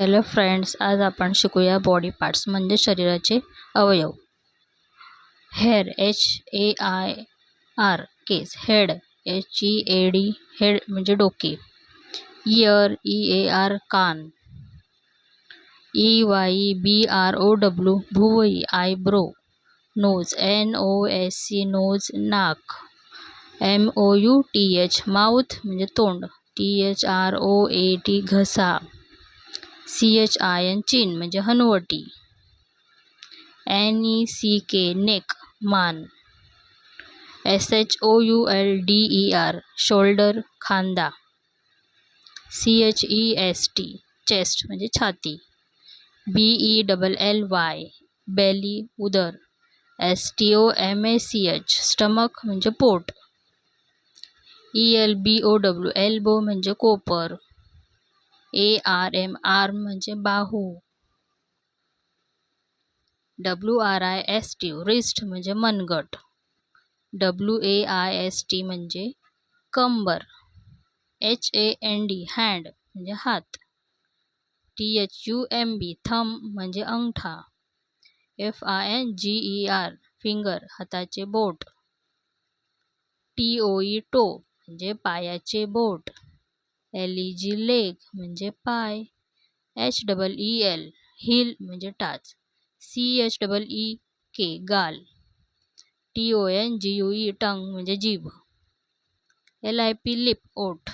Hello friends आज आपण शिकूया बॉडी पार्ट्स म्हणजे शरीराचे अवयव. Hair H A I R case head H E A D head म्हणजे डोके. Ear E A R can't. E Y B R O W भुवई eyebrow nose N O S C nose नाक. M O U T H mouth म्हणजे तोंड. T H R O A T घसा. C H I N चीन म्हणजे हनुवटी. N E सी K neck मान. S H O U L D E R shoulder खांदा. C H E S T chest म्हणजे छाती. B E double L Y belly उदर. S T O M A C H stomach म्हणजे pot. E L B O W elbow म्हणजे कोपर. A R M are म्हणजे बाहू. W R I S T wrist म्हणजे मनगट. W A I S T म्हणजे कंबर. H A N D hand म्हणजे हात. T H U M B thumb म्हणजे अंगठा. F I N G E R finger हाताचे बोट. टी ओ ई टो म्हणजे पायाचे बोट. एल ई जी लेग म्हणजे पाय. H double E L, heel म्हणजे टाच. C H double E K, गाल. T O N G U E, tongue म्हणजे जीभ. एल आय पी, लिप, ओठ.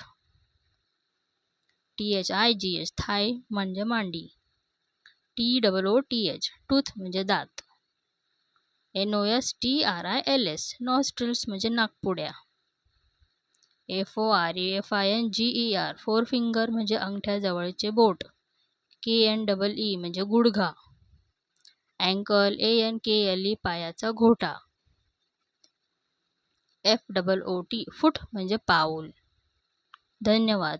T H I G H thigh म्हणजे मांडी. T double O T H, tooth म्हणजे दात. N O S, T R I L S, nostrils म्हणजे नागपुड्या. F O R E F I N G E R forefinger म्हणजे अंगठ्याजवळचे बोट. K N double E म्हणजे गुडघा. Ankle A N K L E पायाचा घोटा. F double O T foot म्हणजे पाऊल. धन्यवाद.